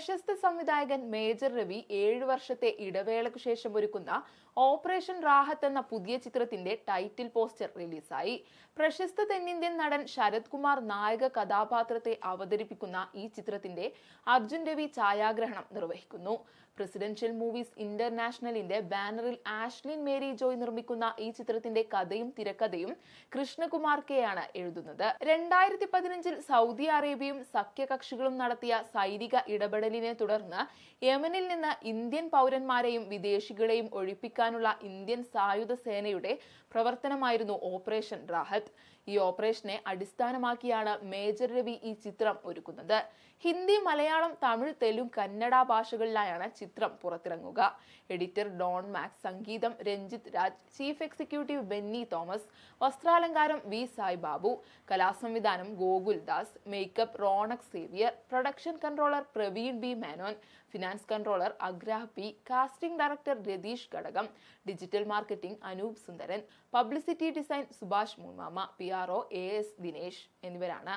പ്രശസ്ത സംവിധായകൻ മേജർ രവി ഏഴു വർഷത്തെ ഇടവേളയ്ക്ക് ശേഷം ഒരുക്കുന്ന ഓപ്പറേഷൻ റാഹത്ത് എന്ന പുതിയ ചിത്രത്തിന്റെ ടൈറ്റിൽ പോസ്റ്റർ റിലീസായി. പ്രശസ്ത തെന്നിന്ത്യൻ നടൻ ശരത് കുമാർ നായക കഥാപാത്രത്തെ അവതരിപ്പിക്കുന്ന ഈ ചിത്രത്തിന്റെ അർജുൻ രവി ഛായാഗ്രഹണം നിർവഹിക്കുന്നു. പ്രസിഡൻഷ്യൽ മൂവീസ് ഇന്റർനാഷണലിന്റെ ബാനറിൽ ആഷ്ലിൻ മേരി ജോയ് നിർമ്മിക്കുന്ന ഈ ചിത്രത്തിന്റെ കഥയും തിരക്കഥയും കൃഷ്ണകുമാർ കെ ആണ് എഴുതുന്നത്. രണ്ടായിരത്തി പതിനഞ്ചിൽ സൗദി അറേബ്യയും സഖ്യകക്ഷികളും നടത്തിയ സൈനിക ഇടപെടലിനെ തുടർന്ന് യമനിൽ നിന്ന് ഇന്ത്യൻ പൗരന്മാരെയും വിദേശികളെയും ഒഴിപ്പിക്കാനുള്ള ഇന്ത്യൻ സായുധ സേനയുടെ പ്രവർത്തനമായിരുന്നു ഓപ്പറേഷൻ റാഹത്ത്. ഈ ഓപ്പറേഷനെ അടിസ്ഥാനമാക്കിയാണ് മേജർ രവി ഈ ചിത്രം ഒരുക്കുന്നത്. ഹിന്ദി മലയാളം തമിഴ് തെലുങ്ക് കന്നഡ ഭാഷകളിലായാണ് ചിത്രം പുറത്തിറങ്ങുക. എഡിറ്റർ ഡോൺ മാക്സ് സംഗീതം Ranjith Raj chief executive Benny Thomas വസ്ത്രാലങ്കാരം V Sai Babu കലാസംവിധാനം Gokul Das makeup Ronak Xavier production controller Praveen B Menon finance controller Agrah P casting director Ratheesh ഘടകം digital marketing Anoop Sundaran publicity design Subhash മൂമാമ P R O A S Dinesh എന്നിവരാണ്.